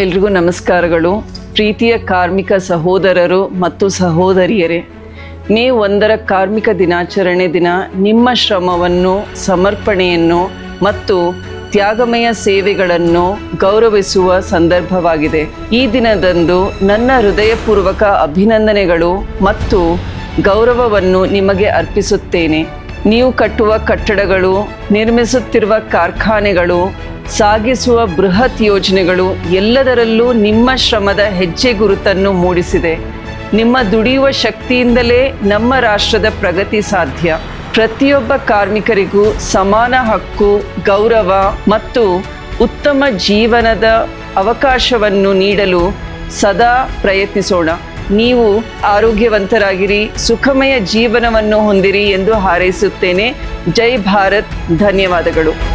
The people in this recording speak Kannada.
ಎಲ್ರಿಗೂ ನಮಸ್ಕಾರಗಳು. ಪ್ರೀತಿಯ ಕಾರ್ಮಿಕ ಸಹೋದರರು ಮತ್ತು ಸಹೋದರಿಯರೇ ಮೇ ಒಂದರ ಕಾರ್ಮಿಕ ದಿನಾಚರಣೆ ದಿನ ನಿಮ್ಮ ಶ್ರಮವನ್ನು, ಸಮರ್ಪಣೆಯನ್ನು ಮತ್ತು ತ್ಯಾಗಮಯ ಸೇವೆಗಳನ್ನು ಗೌರವಿಸುವ ಸಂದರ್ಭವಾಗಿದೆ. ಈ ದಿನದಂದು ನನ್ನ ಹೃದಯಪೂರ್ವಕ ಅಭಿನಂದನೆಗಳು ಮತ್ತು ಗೌರವವನ್ನು ನಿಮಗೆ ಅರ್ಪಿಸುತ್ತೇನೆ. ನೀವು ಕಟ್ಟುವ ಕಟ್ಟಡಗಳು, ನಿರ್ಮಿಸುತ್ತಿರುವ ಕಾರ್ಖಾನೆಗಳು ಸಾಗಿಸುವ ಬೃಹತ್ ಯೋಜನೆಗಳು ಎಲ್ಲದರಲ್ಲೂ ನಿಮ್ಮ ಶ್ರಮದ ಹೆಜ್ಜೆ ಗುರುತನ್ನು ಮೂಡಿಸಿದೆ. ನಿಮ್ಮ ದುಡಿಯುವ ಶಕ್ತಿಯಿಂದಲೇ ನಮ್ಮ ರಾಷ್ಟ್ರದ ಪ್ರಗತಿ ಸಾಧ್ಯ. ಪ್ರತಿಯೊಬ್ಬ ಕಾರ್ಮಿಕರಿಗೂ ಸಮಾನ ಹಕ್ಕು, ಗೌರವ ಮತ್ತು ಉತ್ತಮ ಜೀವನದ ಅವಕಾಶವನ್ನು ನೀಡಲು ಸದಾ ಪ್ರಯತ್ನಿಸೋಣ. ನೀವು ಆರೋಗ್ಯವಂತರಾಗಿರಿ, ಸುಖಮಯ ಜೀವನವನ್ನು ಹೊಂದಿರಿ ಎಂದು ಹಾರೈಸುತ್ತೇನೆ. ಜೈ ಭಾರತ್, ಧನ್ಯವಾದಗಳು.